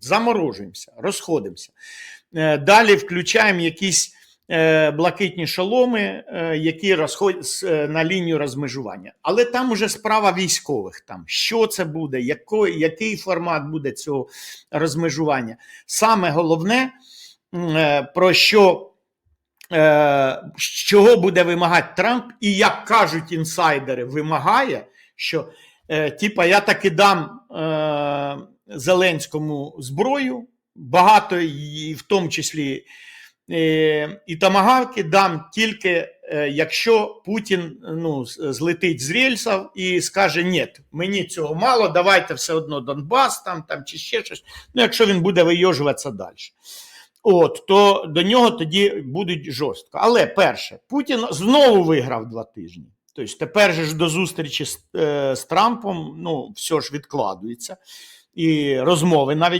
Заморожуємося, розходимося. Е, Далі включаємо якісь е, блакитні шоломи, е, які розходять на лінію розмежування. Але там уже справа військових. Там що це буде, який, який формат буде цього розмежування. Саме головне, про що чого буде вимагати Трамп, і як кажуть інсайдери, вимагає, що типа я таки дам Зеленському зброю, багато і в тому числі е, і тамагавки дам тільки е, якщо Путін ну, злетить з рельсів і скаже: ні, мені цього мало, давайте все одно Донбас там, там чи ще щось. Ну, якщо він буде вийожуватися далі. От, то до нього тоді будуть жорстко. Але перше, Путін знову виграв два тижні. Тобто тепер же ж до зустрічі з, е, з Трампом ну, все ж відкладується. І розмови навіть